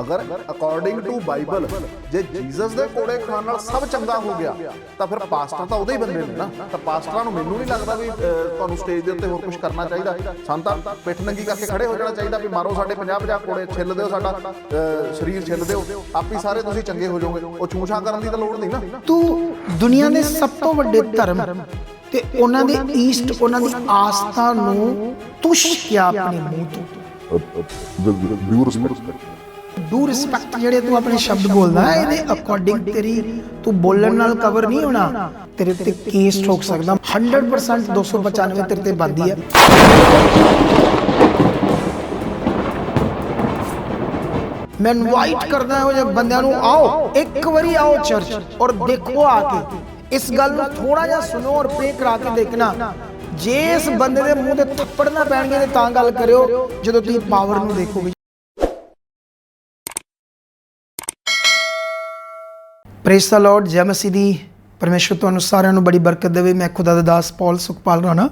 ਅਗਰ according to Bible ਜੇ Jesus ਦੇ ਕੋੜੇ ਖਾਣ ਨਾਲ ਸਭ ਚੰਗਾ ਹੋ ਗਿਆ ਤਾਂ ਫਿਰ ਪਾਸਟਰ ਤਾਂ ਉਹਦੇ ਹੀ ਬੰਦੇ ਨੇ ਨਾ। ਤਾਂ ਪਾਸਟਰਾਂ ਨੂੰ ਮੈਨੂੰ ਨਹੀਂ ਲੱਗਦਾ ਵੀ ਤੁਹਾਨੂੰ ਸਟੇਜ ਦੇ ਉੱਤੇ ਹੋਰ ਕੁਝ ਕਰਨਾ ਚਾਹੀਦਾ। ਸਾਨੂੰ ਤਾਂ ਪਿੱਠ ਨੰਗੀ ਕਰਕੇ ਖੜੇ ਹੋ ਜਾਣਾ ਚਾਹੀਦਾ ਵੀ ਮਾਰੋ ਸਾਡੇ 50 50 ਕੋੜੇ ਛਿੱਲ ਦਿਓ ਸਾਡਾ ਸਰੀਰ ਛਿੱਲ ਦਿਓ। ਆਪੀ ਸਾਰੇ ਤੁਸੀਂ ਚੰਗੇ ਹੋ ਜਾਓਗੇ। ਉਹ ਛੂਛਾਂ ਕਰਨ ਦੀ ਤਾਂ ਲੋੜ ਨਹੀਂ ਨਾ। ਤੂੰ ਦੁਨੀਆ ਦੇ ਸਭ ਤੋਂ ਵੱਡੇ ਧਰਮ ਤੇ ਉਹਨਾਂ ਦੇ ਈਸਟ ਉਹਨਾਂ ਦੀ ਆਸਥਾ ਨੂੰ ਤੁਸ਼ ਕਿਆ ਆਪਣੇ ਮੂੰਹ ਤੋਂ। ਡਿਊ ਰਿਸਪੈਕਟ ਡੂ ਰਿਸਪੈਕਟ ਜਿਹੜੇ ਤੂੰ ਆਪਣੇ ਸ਼ਬਦ ਬੋਲਦਾ ਹੈ, ਇਹਦੇ ਅਕੋਰਡਿੰਗ ਤੇਰੀ ਤੂੰ ਬੋਲਣ ਨਾਲ ਕਵਰ ਨਹੀਂ ਹੋਣਾ ਤੇਰੇ ਤੇ ਕੇਸ ਠੋਕ ਸਕਦਾ। 100% 295 ਤੇਰੇ ਤੇ ਬੰਦੀ ਹੈ ਮੈਂ ਇਨਵਾਈਟ ਕਰਦਾ ਹਾਂ ਉਹ ਜਿਹੇ ਬੰਦਿਆਂ ਨੂੰ ਆਓ ਇੱਕ ਵਾਰੀ ਆਓ ਚਰਚ ਔਰ ਦੇਖੋ ਆ ਕੇ। ਇਸ ਗੱਲ ਨੂੰ ਥੋੜਾ ਜਿਹਾ ਸੁਣੋ ਔਰ ਪ੍ਰੇ ਕਰਾ ਕੇ ਦੇਖਣਾ। ਜੇ ਇਸ ਬੰਦੇ ਦੇ ਮੂੰਹ ਤੇ ਥੱਪੜ ਨਾ ਪੈਣਗੇ ਤਾਂ ਗੱਲ ਕਰਿਓ ਜਦੋਂ ਤੁਸੀਂ ਪਾਵਰ ਨੂੰ ਦੇਖੋਗੇ। ਪ੍ਰੇਸ ਦਾ ਲਾਰਡ ਜੈ ਮਸੀਹ ਦੀ ਪਰਮੇਸ਼ਰ ਤੁਹਾਨੂੰ ਸਾਰਿਆਂ ਨੂੰ ਬੜੀ ਬਰਕਤ ਦੇਵੇ। ਮੈਂ ਖੁਦਾ ਦਾ ਦਾਸ ਪੌਲ ਸੁਖਪਾਲ ਰਾਣਾ।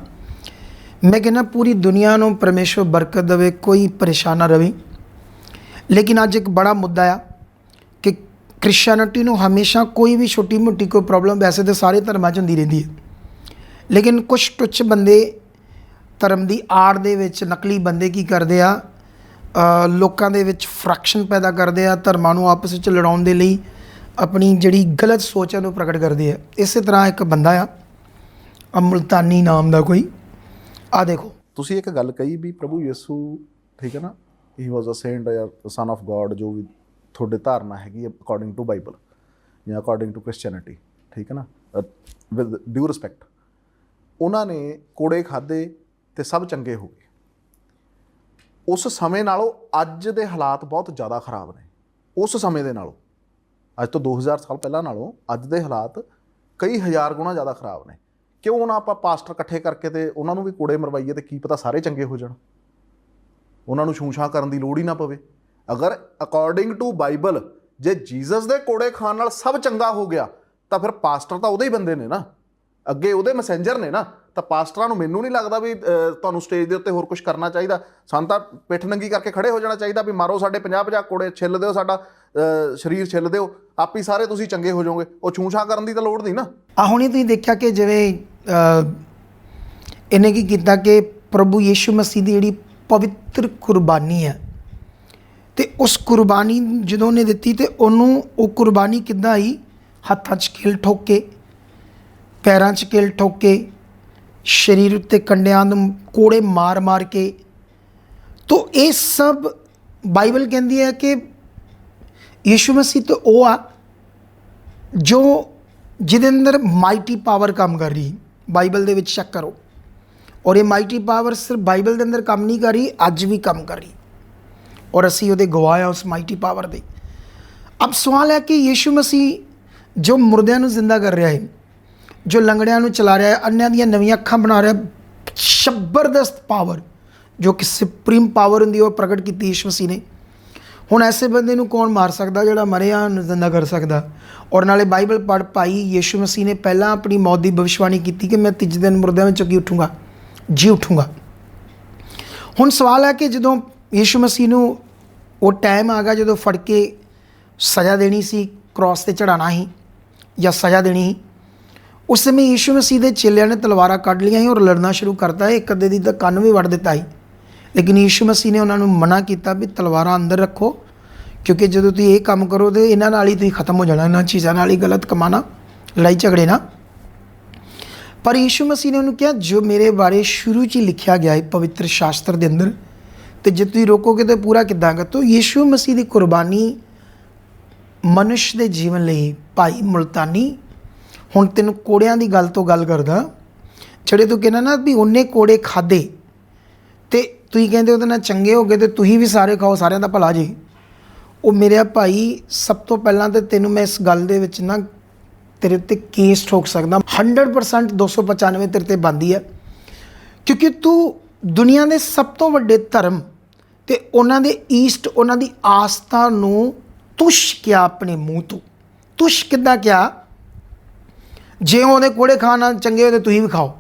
ਮੈਂ ਕਹਿੰਦਾ ਪੂਰੀ ਦੁਨੀਆ ਨੂੰ ਪਰਮੇਸ਼ਰ ਬਰਕਤ ਦੇਵੇ, ਕੋਈ ਪਰੇਸ਼ਾਨ ਨਾ ਰਵੇ। ਲੇਕਿਨ ਅੱਜ ਇੱਕ ਬੜਾ ਮੁੱਦਾ ਆ ਕਿ ਕ੍ਰਿਸਚੀਅਨਿਟੀ ਨੂੰ ਹਮੇਸ਼ਾ ਕੋਈ ਵੀ ਛੋਟੀ ਮੋਟੀ ਕੋਈ ਪ੍ਰੋਬਲਮ ਵੈਸੇ ਤਾਂ ਸਾਰੇ ਧਰਮਾਂ 'ਚ ਹੁੰਦੀ ਰਹਿੰਦੀ ਹੈ। ਲੇਕਿਨ ਕੁਝ ਟੁੱਚ ਬੰਦੇ ਧਰਮ ਦੀ ਆੜ ਦੇ ਵਿੱਚ, ਨਕਲੀ ਬੰਦੇ ਕੀ ਕਰਦੇ ਆ? ਲੋਕਾਂ ਦੇ ਵਿੱਚ ਫਰੈਕਸ਼ਨ ਪੈਦਾ ਕਰਦੇ ਆ, ਧਰਮਾਂ ਨੂੰ ਆਪਸ ਵਿੱਚ ਲੜਾਉਣ ਦੇ ਲਈ। ਆਪਣੀ ਜਿਹੜੀ ਗਲਤ ਸੋਚ ਹੈ ਨੂੰ ਪ੍ਰਗਟ ਕਰਦੇ ਆ। ਇਸੇ ਤਰ੍ਹਾਂ ਇੱਕ ਬੰਦਾ ਆ ਅ ਮੁਲਤਾਨੀ ਨਾਮ ਦਾ ਕੋਈ। ਆ ਦੇਖੋ। ਤੁਸੀਂ ਇੱਕ ਗੱਲ ਕਹੀ ਵੀ ਪ੍ਰਭੂ ਯਿਸੂ, ਠੀਕ ਹੈ ਨਾ ਹੀ ਵਾਸ ਅ ਸੇਂਟ ਜਾਂ ਸਨ ਆਫ ਗੋਡ ਜੋ ਵੀ ਤੁਹਾਡੇ ਧਾਰਨਾ ਹੈਗੀ ਅਕੋਰਡਿੰਗ ਟੂ ਬਾਈਬਲ ਜਾਂ ਅਕੋਰਡਿੰਗ ਟੂ ਕ੍ਰਿਸਚੀਅਨਿਟੀ ਠੀਕ ਹੈ ਨਾ ਵਿਦ ਡਿਊ ਰਿਸਪੈਕਟ ਉਹਨਾਂ ਨੇ ਕੋੜੇ ਖਾਦੇ ਤੇ ਸਭ ਚੰਗੇ ਹੋ ਗਏ। ਉਸ ਸਮੇਂ ਨਾਲੋਂ ਅੱਜ ਦੇ ਹਾਲਾਤ ਬਹੁਤ ਜ਼ਿਆਦਾ ਖਰਾਬ ਨੇ। ਉਸ ਸਮੇਂ ਦੇ ਨਾਲੋਂ। ਅੱਜ ਤੋਂ 2000 ਸਾਲ ਪਹਿਲਾਂ ਨਾਲੋਂ ਅੱਜ ਦੇ ਹਾਲਾਤ ਕਈ ਹਜ਼ਾਰ ਗੁਣਾ ਜ਼ਿਆਦਾ ਖਰਾਬ ਨੇ। ਕਿਉਂ ਨਾ ਆਪਾਂ ਪਾਸਟਰ ਇਕੱਠੇ ਕਰਕੇ ਤੇ ਉਹਨਾਂ ਨੂੰ ਵੀ ਕੋੜੇ ਮਰਵਾਈਏ ਤੇ ਕੀ ਪਤਾ ਸਾਰੇ ਚੰਗੇ ਹੋ ਜਾਣ। ਉਹਨਾਂ ਨੂੰ ਛੂਛਾਂ ਕਰਨ ਦੀ ਲੋੜ ਹੀ ਨਾ ਪਵੇ। ਅਗਰ ਅਕੋਰਡਿੰਗ ਟੂ ਬਾਈਬਲ ਜੇ ਜੀਸਸ ਦੇ ਕੋੜੇ ਖਾਣ ਨਾਲ ਸਭ ਚੰਗਾ ਹੋ ਗਿਆ, ਤਾਂ ਫਿਰ ਪਾਸਟਰ ਤਾਂ ਉਹਦੇ ਹੀ ਬੰਦੇ ਨੇ ਨਾ। ਅੱਗੇ ਉਹਦੇ ਮੈਸੇਂਜਰ ਨੇ ਨਾ, ਤਾਂ ਪਾਸਟਰਾਂ ਨੂੰ ਮੈਨੂੰ ਨਹੀਂ ਲੱਗਦਾ ਵੀ ਤੁਹਾਨੂੰ ਸਟੇਜ ਦੇ ਉੱਤੇ ਹੋਰ ਕੁਝ ਕਰਨਾ ਚਾਹੀਦਾ। ਸਾਨੂੰ ਤਾਂ ਪਿੱਠ ਨੰਗੀ ਕਰਕੇ ਖੜੇ ਹੋ ਜਾਣਾ ਚਾਹੀਦਾ ਵੀ ਮਾਰੋ ਸਾਡੇ 50 50 ਕੋੜੇ, ਛਿੱਲ ਦਿਓ ਸਾਡਾ ਸਰੀਰ ਛਿੱਲ ਦਿਓ। ਆਪ ਹੀ ਸਾਰੇ ਤੁਸੀਂ ਚੰਗੇ ਹੋ ਜਾਓਗੇ। ਉਹ ਛੂਛਾਂ ਕਰਨ ਦੀ ਤਾਂ ਲੋੜ ਨਹੀਂ ਨਾ। ਆ ਹੁਣੇ ਤੁਸੀਂ ਦੇਖਿਆ ਕਿ ਜਿਵੇਂ ਇਹਨੇ ਕੀ ਕੀਤਾ ਕਿ ਪ੍ਰਭੂ ਯੀਸ਼ੂ ਮਸੀਹ ਦੀ ਜਿਹੜੀ ਪਵਿੱਤਰ ਕੁਰਬਾਨੀ ਹੈ, ਤੇ ਉਸ ਕੁਰਬਾਨੀ ਜਦੋਂ ਉਹਨੇ ਦਿੱਤੀ ਤੇ ਉਹਨੂੰ ਉਹ ਕੁਰਬਾਨੀ ਕਿੱਦਾਂ ਆਈ? ਹੱਥਾਂ 'ਚ ਕਿਲ ਠੋਕੇ ਪੈਰਾਂ 'ਚ ਕਿਲ ਠੋਕ ਕੇ ਸਰੀਰ ਉੱਤੇ ਕੰਡਿਆਂ ਨੂੰ ਕੋੜੇ ਮਾਰ-ਮਾਰ ਕੇ। ਤੋ ਇਹ ਸਭ ਬਾਈਬਲ ਕਹਿੰਦੀ ਹੈ ਕਿ ਯੀਸ਼ੂ ਮਸੀਹ ਤੇ ਉਹ ਆ ਜੋ ਜਿਹਦੇ ਅੰਦਰ ਮਾਈਟੀ ਪਾਵਰ ਕੰਮ ਕਰ ਰਹੀ। ਬਾਈਬਲ ਦੇ ਵਿੱਚ ਚੈੱਕ ਕਰੋ। ਔਰ ਇਹ ਮਾਈਟੀ ਪਾਵਰ ਸਿਰਫ ਬਾਈਬਲ ਦੇ ਅੰਦਰ ਕੰਮ ਨਹੀਂ ਕਰ ਰਹੀ, ਅੱਜ ਵੀ ਕੰਮ ਕਰ ਰਹੀ। ਔਰ ਅਸੀਂ ਉਹਦੇ ਗਵਾਹ ਆ ਉਸ ਮਾਈਟੀ ਪਾਵਰ ਦੇ। ਅਬ ਸਵਾਲ ਹੈ ਕਿ ਯੀਸ਼ੂ ਮਸੀਹ ਜੋ ਮੁਰਦਿਆਂ ਨੂੰ ਜ਼ਿੰਦਾ ਕਰ ਰਿਹਾ ਹੈ ਜੋ ਲੰਗੜਿਆਂ ਨੂੰ ਚਲਾ ਰਿਹਾ ਹੈ ਅੰਨਿਆਂ ਦੀਆਂ ਨਵੀਆਂ ਅੱਖਾਂ ਬਣਾ ਰਿਹਾ ਹੈ, ਜ਼ਬਰਦਸਤ ਪਾਵਰ ਜੋ ਕਿ ਸੁਪਰੀਮ ਪਾਵਰ ਹੁੰਦੀ ਉਹ ਪ੍ਰਗਟ ਕੀਤੀ ਯੀਸ਼ੂ ਮਸੀਹ ਨੇ। ਹੁਣ ਐਸੇ ਬੰਦੇ ਨੂੰ ਕੌਣ ਮਾਰ ਸਕਦਾ ਜਿਹੜਾ ਮਰਿਆ ਨੂੰ ਜ਼ਿੰਦਾ ਕਰ ਸਕਦਾ? ਔਰ ਨਾਲੇ ਬਾਈਬਲ ਪੜ੍ਹ ਪਾਈ ਯੀਸ਼ੂ ਮਸੀਹ ਨੇ ਪਹਿਲਾਂ ਆਪਣੀ ਮੌਤ ਦੀ ਭਵਿਸ਼ਵਾਣੀ ਕੀਤੀ ਕਿ ਮੈਂ ਤੀਜੇ ਦਿਨ ਮੁਰਦਿਆਂ ਵਿੱਚੋਂ ਕੀ ਉੱਠੂੰਗਾ ਜੀ ਉੱਠੂੰਗਾ। ਹੁਣ ਸਵਾਲ ਹੈ ਕਿ ਜਦੋਂ ਯੀਸ਼ੂ ਮਸੀਹ ਨੂੰ ਉਹ ਟਾਈਮ ਆ ਗਿਆ ਜਦੋਂ ਫੜ ਕੇ ਸਜ਼ਾ ਦੇਣੀ ਸੀ ਕ੍ਰਾਸ ਤੇ ਚੜਾਣਾ ਸੀ ਜਾਂ ਸਜ਼ਾ ਦੇਣੀ ਸੀ ਉਸ ਸਮੇਂ ਯੀਸ਼ੂ ਮਸੀਹ ਦੇ ਚੇਲਿਆਂ ਨੇ ਤਲਵਾਰਾਂ ਕੱਢ ਲਈਆਂ ਸੀ ਔਰ ਲੜਨਾ ਸ਼ੁਰੂ ਕਰਤਾ ਇੱਕ ਅੱਧੇ ਦੀ ਤਾਂ ਕੰਨ ਵੀ ਵੱਢ ਦਿੱਤਾ ਸੀ। ਲੇਕਿਨ ਯੀਸ਼ੂ ਮਸੀਹ ਨੇ ਉਹਨਾਂ ਨੂੰ ਮਨਾ ਕੀਤਾ ਵੀ ਤਲਵਾਰਾਂ ਅੰਦਰ ਰੱਖੋ, ਕਿਉਂਕਿ ਜਦੋਂ ਤੁਸੀਂ ਇਹ ਕੰਮ ਕਰੋ ਤੇ ਇਹਨਾਂ ਨਾਲ ਹੀ ਤੁਸੀਂ ਖਤਮ ਹੋ ਜਾਣਾ, ਇਹਨਾਂ ਚੀਜ਼ਾਂ ਨਾਲ ਹੀ ਗਲਤ ਕਮਾਣਾ, ਲੜਾਈ ਝਗੜੇ ਨਾ। ਪਰ ਯੀਸ਼ੂ ਮਸੀਹ ਨੇ ਉਹਨੂੰ ਕਿਹਾ, ਜੋ ਮੇਰੇ ਬਾਰੇ ਸ਼ੁਰੂ 'ਚ ਹੀ ਲਿਖਿਆ ਗਿਆ ਹੈ ਪਵਿੱਤਰ ਸ਼ਾਸਤਰ ਦੇ ਅੰਦਰ, ਤੇ ਜੇ ਤੁਸੀਂ ਰੋਕੋਗੇ ਤਾਂ ਪੂਰਾ ਕਿੱਦਾਂ ਕਰ ਤੋ ਯੀਸ਼ੂ ਮਸੀਹ ਦੀ ਕੁਰਬਾਨੀ ਮਨੁੱਖ ਦੇ ਜੀਵਨ ਲਈ ਭਾਈ ਮੁਲਤਾਨੀ ਹੁਣ ਤੈਨੂੰ ਕੋੜਿਆਂ ਦੀ ਗੱਲ ਤੋਂ ਗੱਲ ਕਰਦਾ, ਜਿਹੜੇ ਤੂੰ ਕਹਿੰਦਾ ਨਾ ਵੀ ਉਹਨੇ ਕੋੜੇ ਖਾਦੇ, ਤੇ ਤੁਸੀਂ ਕਹਿੰਦੇ ਉਹਦੇ ਨਾਲ ਚੰਗੇ ਹੋ ਗਏ ਤੇ ਤੁਸੀਂ ਵੀ ਸਾਰੇ ਖਾਓ, ਸਾਰਿਆਂ ਦਾ ਭਲਾ ਜੀ। ਉਹ ਮੇਰੇ ਭਾਈ, ਸਭ ਤੋਂ ਪਹਿਲਾਂ ਤੇ ਤੈਨੂੰ ਮੈਂ ਇਸ ਗੱਲ ਦੇ ਵਿੱਚ ਨਾ ਤੇਰੇ ਉੱਤੇ ਕੇਸ ਠੋਕ ਸਕਦਾ 100% 295 ਤੇਰੇ ਤੇ ਬੰਦੀ ਹੈ ਕਿਉਂਕਿ ਤੂੰ ਦੁਨੀਆ ਦੇ ਸਭ ਤੋਂ ਵੱਡੇ ਧਰਮ ਤੇ ਉਹਨਾਂ ਦੇ ਈਸਟ ਉਹਨਾਂ ਦੀ ਆਸਥਾ ਨੂੰ ਤੁਸ਼ ਕਿਆ ਆਪਣੇ ਮੂੰਹ ਤੋਂ, ਤੁਸ਼ ਕਿੱਦਾਂ ਕਿਆ? ਜੇ ਉਹਦੇ ਕੋੜੇ ਖਾਣਾ ਚੰਗੇ ਹੋਏ ਤੇ ਤੁਸੀਂ ਵੀ ਖਾਓ।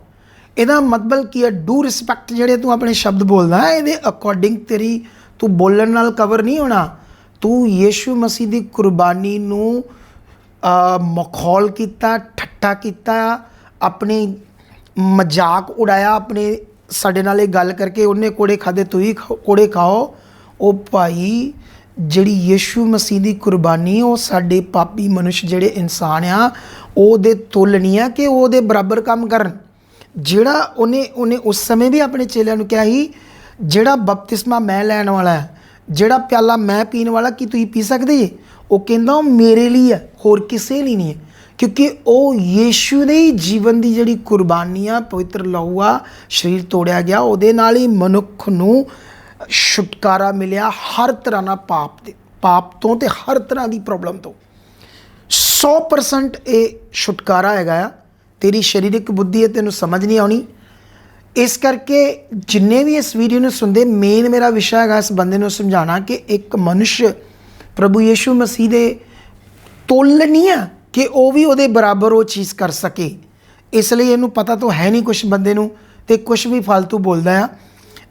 ਇਹਦਾ ਮਤਲਬ ਕੀ ਹੈ? ਡੂ ਰਿਸਪੈਕਟ ਜਿਹੜੇ ਤੂੰ ਆਪਣੇ ਸ਼ਬਦ ਬੋਲਦਾ ਹੈ, ਇਹਦੇ ਅਕੋਰਡਿੰਗ ਤੇਰੀ ਤੂੰ ਬੋਲਣ ਨਾਲ ਕਵਰ ਨਹੀਂ ਹੋਣਾ। ਤੂੰ ਯੀਸ਼ੂ ਮਸੀਹ ਦੀ ਕੁਰਬਾਨੀ ਨੂੰ ਮਖੌਲ ਕੀਤਾ, ਠੱਠਾ ਕੀਤਾ, ਆਪਣੀ ਮਜ਼ਾਕ ਉਡਾਇਆ, ਆਪਣੇ ਸਾਡੇ ਨਾਲ ਇਹ ਗੱਲ ਕਰਕੇ ਉਹਨੇ ਕੋੜੇ ਖਾਦੇ ਤੂੰ ਹੀ ਖਾ- ਕੋੜੇ ਖਾਓ। ਉਹ ਭਾਈ ਜਿਹੜੀ ਯੀਸ਼ੂ ਮਸੀਹ ਦੀ ਕੁਰਬਾਨੀ, ਉਹ ਸਾਡੇ ਪਾਪੀ ਮਨੁੱਖ ਜਿਹੜੇ ਇਨਸਾਨ ਆ, ਉਹਦੇ ਤੁਲ ਨਹੀਂ ਆ ਕਿ ਉਹਦੇ ਬਰਾਬਰ ਕੰਮ ਕਰਨ। ਜਿਹੜਾ ਉਹਨੇ ਉਹਨੇ ਉਸ ਸਮੇਂ ਵੀ ਆਪਣੇ ਚੇਲਿਆਂ ਨੂੰ ਕਿਹਾ ਸੀ, ਜਿਹੜਾ ਬਪਤਿਸਮਾ ਮੈਂ ਲੈਣ ਵਾਲਾ ਹੈ, ਜਿਹੜਾ ਪਿਆਲਾ ਮੈਂ ਪੀਣ ਵਾਲਾ, ਕੀ ਤੁਸੀਂ ਪੀ ਸਕਦੇ ਜੇ? ਉਹ ਕਹਿੰਦਾ ਉਹ ਮੇਰੇ ਲਈ ਹੈ, ਹੋਰ ਕਿਸੇ ਲਈ ਨਹੀਂ ਹੈ। ਕਿਉਂਕਿ ਉਹ ਯੀਸ਼ੂ ਦੇ ਜੀਵਨ ਦੀ ਜਿਹੜੀ ਕੁਰਬਾਨੀ ਆ, ਪਵਿੱਤਰ ਲਹੂ ਆ, ਸਰੀਰ ਤੋੜਿਆ ਗਿਆ, ਉਹਦੇ ਨਾਲ ਹੀ ਮਨੁੱਖ ਨੂੰ ਛੁਟਕਾਰਾ ਮਿਲਿਆ ਹਰ ਤਰ੍ਹਾਂ ਦਾ ਪਾਪ ਦੇ, ਪਾਪ ਤੋਂ ਤੇ ਹਰ ਤਰ੍ਹਾਂ ਦੀ ਪ੍ਰੋਬਲਮ ਤੋਂ। 100% ਇਹ ਛੁਟਕਾਰਾ ਹੈਗਾ ਆ। ਤੇਰੀ ਸਰੀਰਕ ਬੁੱਧੀ ਹੈ, ਤੈਨੂੰ ਸਮਝ ਨਹੀਂ ਆਉਣੀ। ਇਸ ਕਰਕੇ ਜਿੰਨੇ ਵੀ ਇਸ ਵੀਡੀਓ ਨੂੰ ਸੁਣਦੇ ਮੇਨ ਮੇਰਾ ਵਿਸ਼ਾ ਹੈਗਾ ਇਸ ਬੰਦੇ ਨੂੰ ਸਮਝਾਉਣਾ ਕਿ ਇੱਕ ਮਨੁਸ਼ ਪ੍ਰਭੂ ਯੀਸ਼ੂ ਮਸੀਹ ਦੇ ਤੁੱਲ ਨਹੀਂ ਆ ਕਿ ਉਹ ਵੀ ਉਹਦੇ ਬਰਾਬਰ ਉਹ ਚੀਜ਼ ਕਰ ਸਕੇ। ਇਸ ਲਈ ਇਹਨੂੰ ਪਤਾ ਤਾਂ ਹੈ ਨਹੀਂ ਕੁਝ ਬੰਦੇ ਨੂੰ ਤੇ ਕੁਝ ਵੀ ਫालतू ਬੋਲਦਾ ਆ।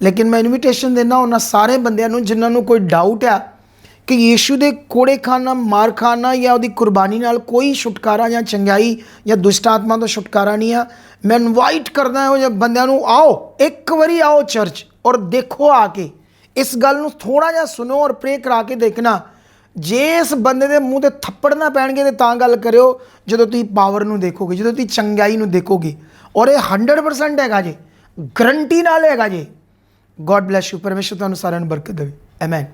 ਲੇਕਿਨ ਮੈਂ ਇਨਵੀਟੇਸ਼ਨ ਦਿੰਦਾ ਉਹਨਾਂ ਸਾਰੇ ਬੰਦਿਆਂ ਨੂੰ ਜਿਨ੍ਹਾਂ ਨੂੰ ਕੋਈ ਡਾਊਟ ਆ ਕਿ ਯੀਸ਼ੂ ਦੇ ਕੋੜੇ ਖਾਨਾ ਮਾਰ ਖਾਨਾ ਜਾਂ ਉਹਦੀ ਕੁਰਬਾਨੀ ਨਾਲ ਕੋਈ ਛੁਟਕਾਰਾ ਜਾਂ ਚੰਗਾਈ ਜਾਂ ਦੁਸ਼ਟ ਆਤਮਾ ਤੋਂ ਛੁਟਕਾਰਾ ਨਹੀਂ ਆ। ਮੈਂ ਇਨਵਾਈਟ ਕਰਦਾ ਹਾਂ ਉਹ ਜਿਹੇ ਬੰਦਿਆਂ ਨੂੰ, ਆਓ, ਇੱਕ ਵਾਰੀ ਆਓ ਚਰਚ ਔਰ ਦੇਖੋ ਆ ਕੇ। ਇਸ ਗੱਲ ਨੂੰ ਥੋੜਾ ਜਿਹਾ ਸੁਣੋ ਔਰ ਪ੍ਰੇ ਕਰਾ ਕੇ ਦੇਖਣਾ। ਜੇ ਇਸ ਬੰਦੇ ਦੇ ਮੂੰਹ ਤੇ ਥੱਪੜ ਨਾ ਪੈਣਗੇ ਤੇ ਤਾਂ ਗੱਲ ਕਰਿਓ ਜਦੋਂ ਤੁਸੀਂ ਪਾਵਰ ਨੂੰ ਦੇਖੋਗੇ, ਜਦੋਂ ਤੁਸੀਂ ਚੰਗਾਈ ਨੂੰ ਦੇਖੋਗੇ। ਔਰ ਇਹ 100% ਹੈਗਾ ਜੀ। ਗਰੰਟੀ ਨਾਲ ਹੈਗਾ ਜੀ। ਗੋਡ ਬlesਸ ਯੂ ਪਰਮੇਸ਼ਰ ਤੁਹਾਨੂੰ ਸਾਰਿਆਂ ਨੂੰ ਬਰਕਤ ਦੇਵੇ। ਆਮੇਨ